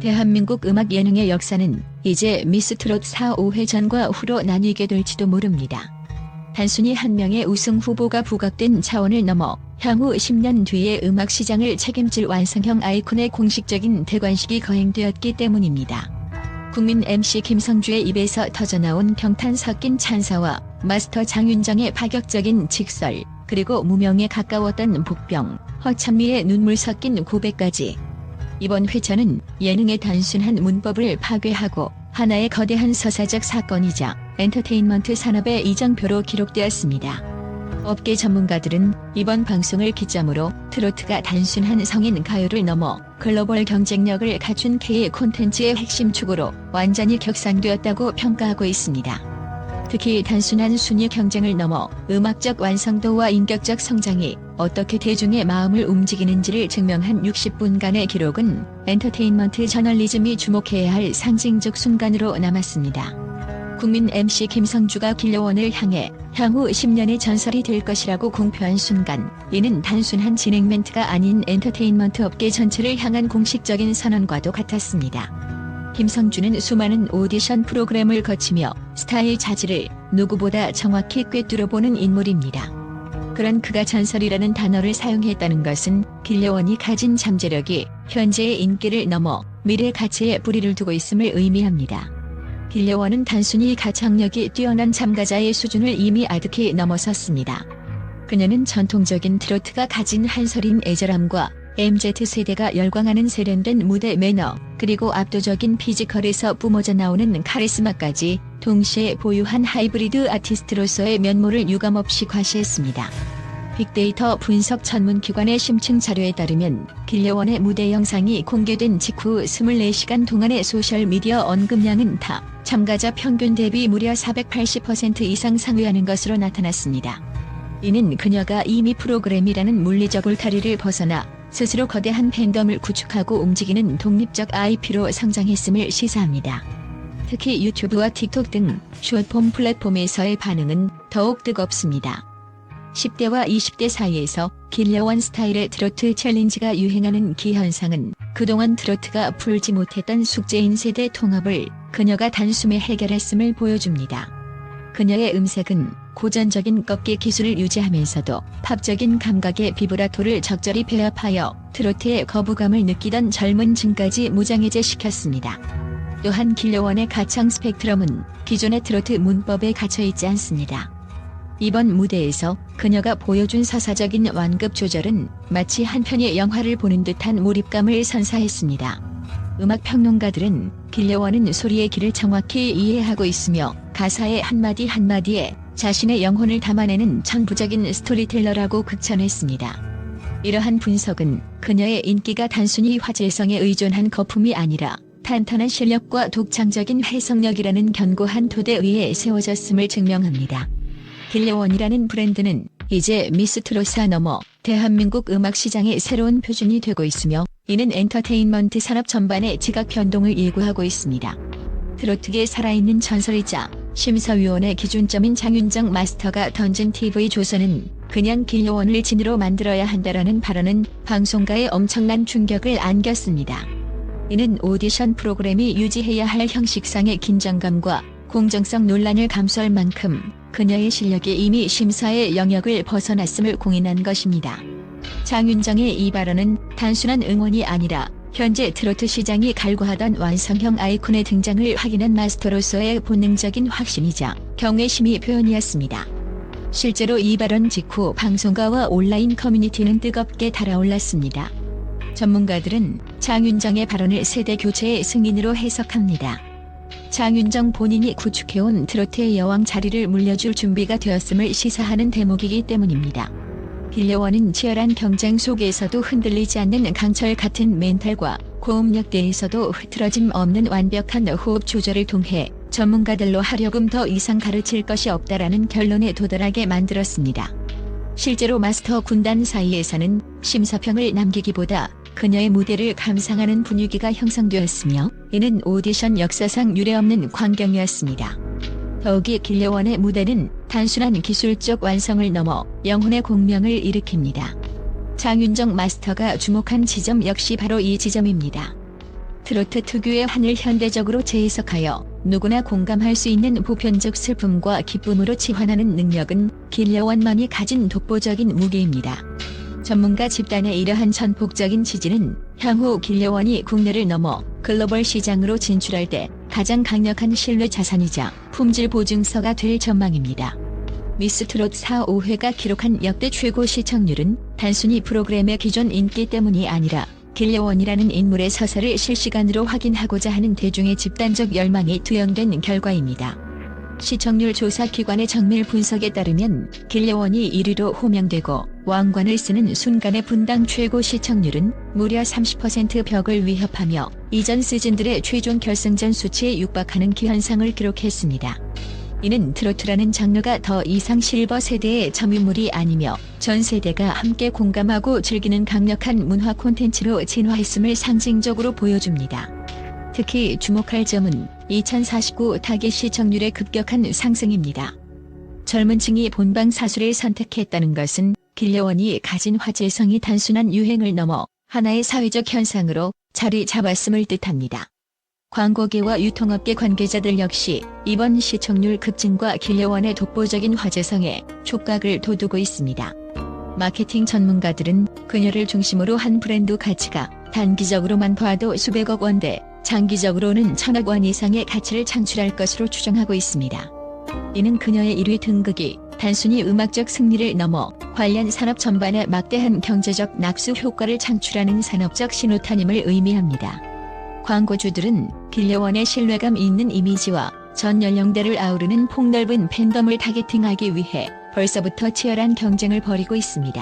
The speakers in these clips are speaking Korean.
대한민국 음악 예능의 역사는 이제 미스트롯 4, 5회 전과 후로 나뉘게 될지도 모릅니다. 단순히 한 명의 우승 후보가 부각된 차원을 넘어 향후 10년 뒤의 음악 시장을 책임질 완성형 아이콘의 공식적인 대관식이 거행되었기 때문입니다. 국민 MC 김성주의 입에서 터져나온 경탄 섞인 찬사와 마스터 장윤정의 파격적인 직설, 그리고 무명에 가까웠던 복병, 허찬미의 눈물 섞인 고백까지. 이번 회차는 예능의 단순한 문법을 파괴하고 하나의 거대한 서사적 사건이자 엔터테인먼트 산업의 이정표로 기록되었습니다. 업계 전문가들은 이번 방송을 기점으로 트로트가 단순한 성인 가요를 넘어 글로벌 경쟁력을 갖춘 K 콘텐츠의 핵심 축으로 완전히 격상되었다고 평가하고 있습니다. 특히 단순한 순위 경쟁을 넘어 음악적 완성도와 인격적 성장이 어떻게 대중의 마음을 움직이는지를 증명한 60분간의 기록은 엔터테인먼트 저널리즘이 주목해야 할 상징적 순간으로 남았습니다. 국민 MC 김성주가 길려원을 향해 향후 10년의 전설이 될 것이라고 공표한 순간 이는 단순한 진행 멘트가 아닌 엔터테인먼트 업계 전체를 향한 공식적인 선언과도 같았습니다. 김성주는 수많은 오디션 프로그램을 거치며 스타의 자질을 누구보다 정확히 꿰뚫어보는 인물입니다. 그런 그가 전설이라는 단어를 사용했다는 것은 길려원이 가진 잠재력이 현재의 인기를 넘어 미래 가치에 뿌리를 두고 있음을 의미합니다. 길려원은 단순히 가창력이 뛰어난 참가자의 수준을 이미 아득히 넘어섰습니다. 그녀는 전통적인 트로트가 가진 한설인 애절함과 MZ세대가 열광하는 세련된 무대 매너, 그리고 압도적인 피지컬에서 뿜어져 나오는 카리스마까지 동시에 보유한 하이브리드 아티스트로서의 면모를 유감없이 과시했습니다. 빅데이터 분석 전문 기관의 심층 자료에 따르면 길려원의 무대 영상이 공개된 직후 24시간 동안의 소셜미디어 언급량은 타 참가자 평균 대비 무려 480% 이상 상회하는 것으로 나타났습니다. 이는 그녀가 이미 프로그램이라는 물리적 울타리를 벗어나 스스로 거대한 팬덤을 구축하고 움직이는 독립적 IP로 성장했음을 시사합니다. 특히 유튜브와 틱톡 등 숏폼 플랫폼에서의 반응은 더욱 뜨겁습니다. 10대와 20대 사이에서 길려원 스타일의 트로트 챌린지가 유행하는 기현상은 그동안 트로트가 풀지 못했던 숙제인 세대 통합을 그녀가 단숨에 해결했음을 보여줍니다. 그녀의 음색은 고전적인 꺾기 기술을 유지하면서도 팝적인 감각의 비브라토를 적절히 배합하여 트로트의 거부감을 느끼던 젊은 층까지 무장해제시켰습니다. 또한 길려원의 가창 스펙트럼은 기존의 트로트 문법에 갇혀있지 않습니다. 이번 무대에서 그녀가 보여준 서사적인 완급 조절은 마치 한 편의 영화를 보는 듯한 몰입감을 선사했습니다. 음악 평론가들은 길려원은 소리의 길을 정확히 이해하고 있으며 가사의 한마디 한마디에 자신의 영혼을 담아내는 천부적인 스토리텔러라고 극찬했습니다. 이러한 분석은 그녀의 인기가 단순히 화제성에 의존한 거품이 아니라 탄탄한 실력과 독창적인 해석력이라는 견고한 토대 위에 세워졌음을 증명합니다. 길려원이라는 브랜드는 이제 미스트로사 넘어 대한민국 음악 시장의 새로운 표준이 되고 있으며 이는 엔터테인먼트 산업 전반의 지각 변동을 예고하고 있습니다. 트로트계 살아있는 전설이자 심사위원의 기준점인 장윤정 마스터가 던진 TV 조선은 그냥 길려원을 진으로 만들어야 한다라는 발언은 방송가에 엄청난 충격을 안겼습니다. 이는 오디션 프로그램이 유지해야 할 형식상의 긴장감과 공정성 논란을 감수할 만큼 그녀의 실력이 이미 심사의 영역을 벗어났음을 공인한 것입니다. 장윤정의 이 발언은 단순한 응원이 아니라 현재 트로트 시장이 갈구하던 완성형 아이콘의 등장을 확인한 마스터로서의 본능적인 확신이자 경외심이 표현이었습니다. 실제로 이 발언 직후 방송가와 온라인 커뮤니티는 뜨겁게 달아올랐습니다. 전문가들은 장윤정의 발언을 세대 교체의 승인으로 해석합니다. 장윤정 본인이 구축해온 트로트의 여왕 자리를 물려줄 준비가 되었음을 시사하는 대목이기 때문입니다. 빌려원은 치열한 경쟁 속에서도 흔들리지 않는 강철 같은 멘탈과 고음역대에서도 흐트러짐 없는 완벽한 호흡 조절을 통해 전문가들로 하려금 더 이상 가르칠 것이 없다라는 결론에 도달하게 만들었습니다. 실제로 마스터 군단 사이에서는 심사평을 남기기보다 그녀의 무대를 감상하는 분위기가 형성되었으며 이는 오디션 역사상 유례없는 광경이었습니다. 더욱이 길려원의 무대는 단순한 기술적 완성을 넘어 영혼의 공명을 일으킵니다. 장윤정 마스터가 주목한 지점 역시 바로 이 지점입니다. 트로트 특유의 한을 현대적으로 재해석하여 누구나 공감할 수 있는 보편적 슬픔과 기쁨으로 치환하는 능력은 길려원만이 가진 독보적인 무기입니다. 전문가 집단의 이러한 전폭적인 지지는 향후 길려원이 국내를 넘어 글로벌 시장으로 진출할 때 가장 강력한 신뢰 자산이자 품질 보증서가 될 전망입니다. 미스트롯 4, 5회가 기록한 역대 최고 시청률은 단순히 프로그램의 기존 인기 때문이 아니라 길려원이라는 인물의 서사를 실시간으로 확인하고자 하는 대중의 집단적 열망이 투영된 결과입니다. 시청률 조사 기관의 정밀 분석에 따르면 길려원이 1위로 호명되고 왕관을 쓰는 순간의 분당 최고 시청률은 무려 30% 벽을 위협하며 이전 시즌들의 최종 결승전 수치에 육박하는 기현상을 기록했습니다. 이는 트로트라는 장르가 더 이상 실버 세대의 점유물이 아니며 전 세대가 함께 공감하고 즐기는 강력한 문화 콘텐츠로 진화했음을 상징적으로 보여줍니다. 특히 주목할 점은 2049 타겟 시청률의 급격한 상승입니다. 젊은 층이 본방 사수를 선택했다는 것은 길려원이 가진 화제성이 단순한 유행을 넘어 하나의 사회적 현상으로 자리 잡았음을 뜻합니다. 광고계와 유통업계 관계자들 역시 이번 시청률 급증과 길려원의 독보적인 화제성에 촉각을 돋우고 있습니다. 마케팅 전문가들은 그녀를 중심으로 한 브랜드 가치가 단기적으로만 봐도 수백억 원대, 장기적으로는 천억 원 이상의 가치를 창출할 것으로 추정하고 있습니다. 이는 그녀의 1위 등극이 단순히 음악적 승리를 넘어 관련 산업 전반에 막대한 경제적 낙수 효과를 창출하는 산업적 신호탄임을 의미합니다. 광고주들은 길려원의 신뢰감 있는 이미지와 전 연령대를 아우르는 폭넓은 팬덤을 타겟팅하기 위해 벌써부터 치열한 경쟁을 벌이고 있습니다.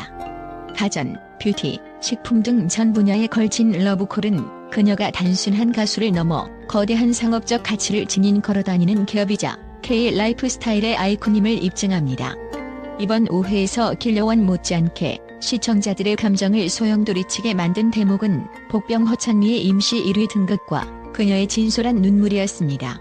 가전, 뷰티, 식품 등 전 분야에 걸친 러브콜은 그녀가 단순한 가수를 넘어 거대한 상업적 가치를 지닌 걸어다니는 기업이자 K 라이프스타일의 아이콘임을 입증합니다. 이번 5회에서 길려원 못지않게 시청자들의 감정을 소용돌이치게 만든 대목은 복병 허찬미의 임시 1위 등극과 그녀의 진솔한 눈물이었습니다.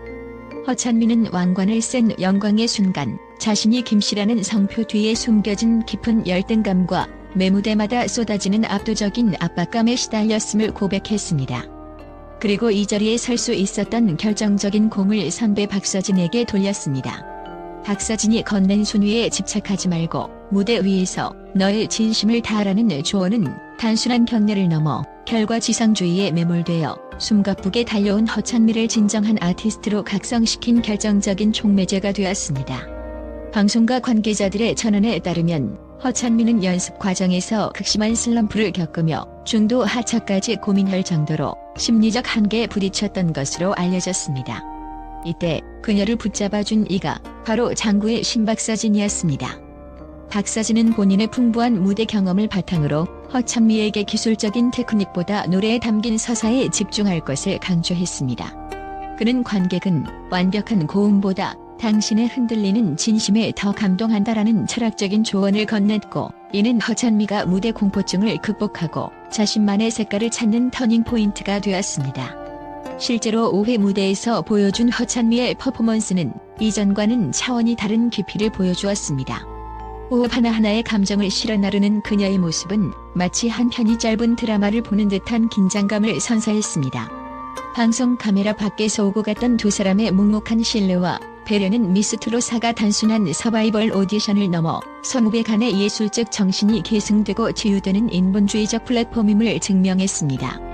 허찬미는 왕관을 쓴 영광의 순간 자신이 김씨라는 성표 뒤에 숨겨진 깊은 열등감과 매무대마다 쏟아지는 압도적인 압박감에 시달렸음을 고백했습니다. 그리고 이 자리에 설 수 있었던 결정적인 공을 선배 박서진에게 돌렸습니다. 박서진이 건넨 순위에 집착하지 말고 무대 위에서 너의 진심을 다하라는 조언은 단순한 경례를 넘어 결과지상주의에 매몰되어 숨가쁘게 달려온 허찬미를 진정한 아티스트로 각성시킨 결정적인 촉매제가 되었습니다. 방송가 관계자들의 전언에 따르면 허찬미는 연습 과정에서 극심한 슬럼프를 겪으며 중도 하차까지 고민할 정도로 심리적 한계에 부딪혔던 것으로 알려졌습니다. 이때 그녀를 붙잡아준 이가 바로 장구의 신박사진이었습니다. 박사진은 본인의 풍부한 무대 경험을 바탕으로 허찬미에게 기술적인 테크닉보다 노래에 담긴 서사에 집중할 것을 강조했습니다. 그는 관객은 완벽한 고음보다 당신의 흔들리는 진심에 더 감동한다라는 철학적인 조언을 건넸고 이는 허찬미가 무대 공포증을 극복하고 자신만의 색깔을 찾는 터닝 포인트가 되었습니다. 실제로 5회 무대에서 보여준 허찬미의 퍼포먼스는 이전과는 차원이 다른 깊이를 보여주었습니다. 호흡 하나하나의 감정을 실어 나르는 그녀의 모습은 마치 한 편이 짧은 드라마를 보는 듯한 긴장감을 선사했습니다. 방송 카메라 밖에서 오고 갔던 두 사람의 묵묵한 신뢰와 배려는 미스트로 사가 단순한 서바이벌 오디션을 넘어 선후배 간의 예술적 정신이 계승되고 치유되는 인본주의적 플랫폼임을 증명했습니다.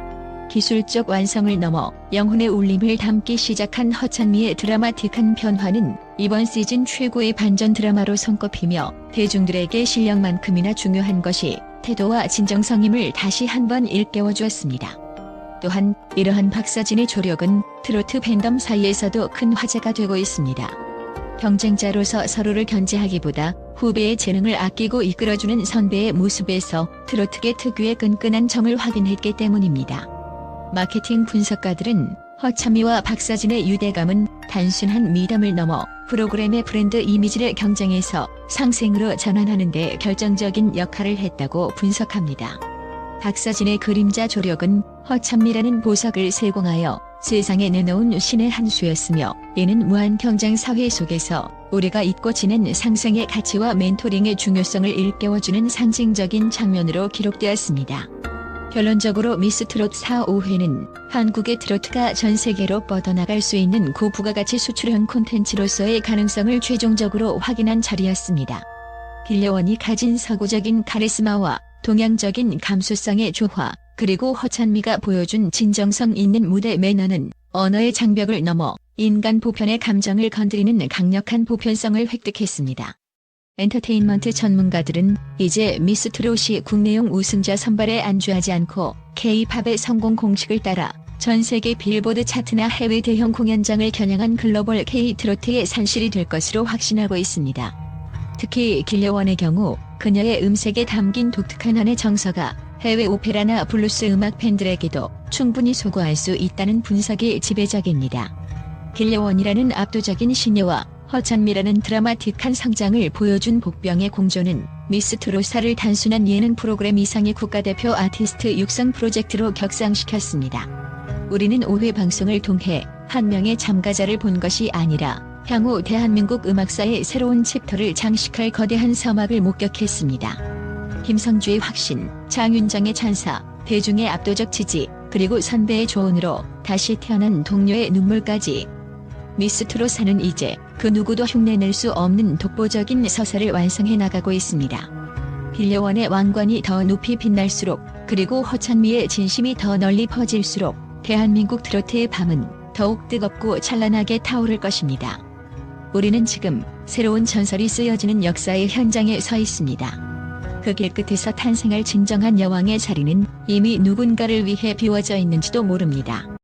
기술적 완성을 넘어 영혼의 울림을 담기 시작한 허찬미의 드라마틱한 변화는 이번 시즌 최고의 반전 드라마로 손꼽히며 대중들에게 실력만큼이나 중요한 것이 태도와 진정성임을 다시 한번 일깨워 주었습니다. 또한 이러한 박사진의 조력은 트로트 팬덤 사이에서도 큰 화제가 되고 있습니다. 경쟁자로서 서로를 견제하기보다 후배의 재능을 아끼고 이끌어주는 선배의 모습에서 트로트계 특유의 끈끈한 정을 확인했기 때문입니다. 마케팅 분석가들은 허참미와 박사진의 유대감은 단순한 미담을 넘어 프로그램의 브랜드 이미지를 경쟁에서 상생으로 전환하는 데 결정적인 역할을 했다고 분석합니다. 박사진의 그림자 조력은 허참미라는 보석을 세공하여 세상에 내놓은 신의 한 수였으며 이는 무한 경쟁 사회 속에서 우리가 잊고 지낸 상생의 가치와 멘토링의 중요성을 일깨워주는 상징적인 장면으로 기록되었습니다. 결론적으로 미스 트롯 4, 5회는 한국의 트로트가 전 세계로 뻗어나갈 수 있는 고부가가치 수출형 콘텐츠로서의 가능성을 최종적으로 확인한 자리였습니다. 빌려원이 가진 서구적인 카리스마와 동양적인 감수성의 조화, 그리고 허찬미가 보여준 진정성 있는 무대 매너는 언어의 장벽을 넘어 인간 보편의 감정을 건드리는 강력한 보편성을 획득했습니다. 엔터테인먼트 전문가들은 이제 미스 트롯이 국내용 우승자 선발에 안주하지 않고 K-팝의 성공 공식을 따라 전 세계 빌보드 차트나 해외 대형 공연장을 겨냥한 글로벌 K-트로트의 산실이 될 것으로 확신하고 있습니다. 특히 길려원의 경우 그녀의 음색에 담긴 독특한 한의 정서가 해외 오페라나 블루스 음악 팬들에게도 충분히 소구할 수 있다는 분석이 지배적입니다. 길려원이라는 압도적인 신예와 허찬미라는 드라마틱한 성장을 보여준 복병의 공조는 미스 트로사를 단순한 예능 프로그램 이상의 국가대표 아티스트 육성 프로젝트로 격상시켰습니다. 우리는 5회 방송을 통해 한 명의 참가자를 본 것이 아니라 향후 대한민국 음악사의 새로운 챕터를 장식할 거대한 서막을 목격했습니다. 김성주의 확신, 장윤정의 찬사, 대중의 압도적 지지, 그리고 선배의 조언으로 다시 태어난 동료의 눈물까지 미스 트롯사는 이제 그 누구도 흉내낼 수 없는 독보적인 서사를 완성해 나가고 있습니다. 빌려원의 왕관이 더 높이 빛날수록 그리고 허찬미의 진심이 더 널리 퍼질수록 대한민국 트로트의 밤은 더욱 뜨겁고 찬란하게 타오를 것입니다. 우리는 지금 새로운 전설이 쓰여지는 역사의 현장에 서 있습니다. 그 길 끝에서 탄생할 진정한 여왕의 자리는 이미 누군가를 위해 비워져 있는지도 모릅니다.